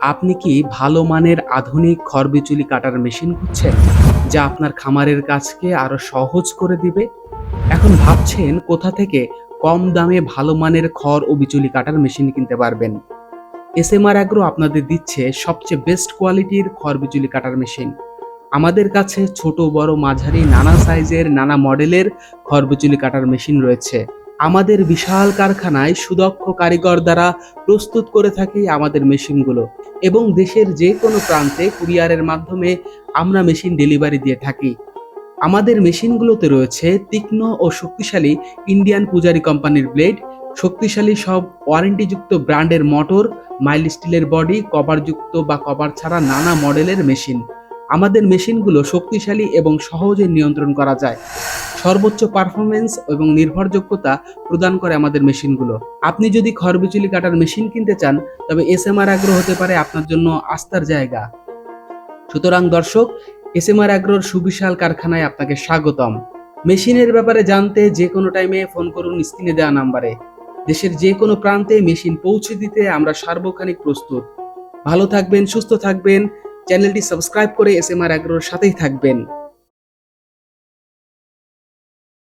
আপনি কি ভালো মানের আধুনিক খড়বিচুলি কাটার মেশিন খুঁজছেন, যা আপনার খামারের কাজকে আরও সহজ করে দিবে? এখন ভাবছেন কোথা থেকে কম দামে ভালো মানের খড় ও বিচুলি কাটার মেশিন কিনতে পারবেন। এসএমআর অ্যাগ্রো আপনাদের দিচ্ছে সবচেয়ে বেস্ট কোয়ালিটির খড় বিচুলি কাটার মেশিন। আমাদের কাছে ছোট, বড়, মাঝারি, নানা সাইজের নানা মডেলের খড় বিচুলি কাটার মেশিন রয়েছে। আমাদের বিশাল কারখানায় সুদক্ষ কারিগর দ্বারা প্রস্তুত করে থাকি আমাদের মেশিনগুলো এবং দেশের যে কোনো প্রান্তে কুরিয়ারের মাধ্যমে আমরা মেশিন ডেলিভারি দিয়ে থাকি। আমাদের মেশিনগুলোতে রয়েছে তীক্ষ্ণ ও শক্তিশালী ইন্ডিয়ান পূজারি কোম্পানির ব্লেড, শক্তিশালী সব ওয়ারেন্টিযুক্ত ব্র্যান্ডের মোটর মাইল স্টিলের বডি, কভারযুক্ত বা কভার ছাড়া নানা মডেলের মেশিন। আমাদের মেশিনগুলো শক্তিশালী এবং সহজে নিয়ন্ত্রণ করা যায়। সর্বোচ্চ পারফরমেন্স এবং নির্ভরযোগ্যতা প্রদান করে আমাদের মেশিনগুলো। আপনি যদি খড়বিচুলি কাটার মেশিন কিনতে চান, তবে এসএমআর আগ্রহ হতে পারে আপনার জন্য আস্থার জায়গা। সুতরাং দর্শক, এসএমআর আগ্রোর সুবিশাল কারখানায় আপনাকে স্বাগতম। মেশিনের ব্যাপারে জানতে যে কোনো টাইমে ফোন করুন স্ক্রিনে দেওয়া নাম্বারে। দেশের যে কোনো প্রান্তে মেশিন পৌঁছে দিতে আমরা সার্বক্ষণিক প্রস্তুত। ভালো থাকবেন, সুস্থ থাকবেন। চ্যানেলটি সাবস্ক্রাইব করে এস এম এসএমআর আগ্রোর সাথেই থাকবেন।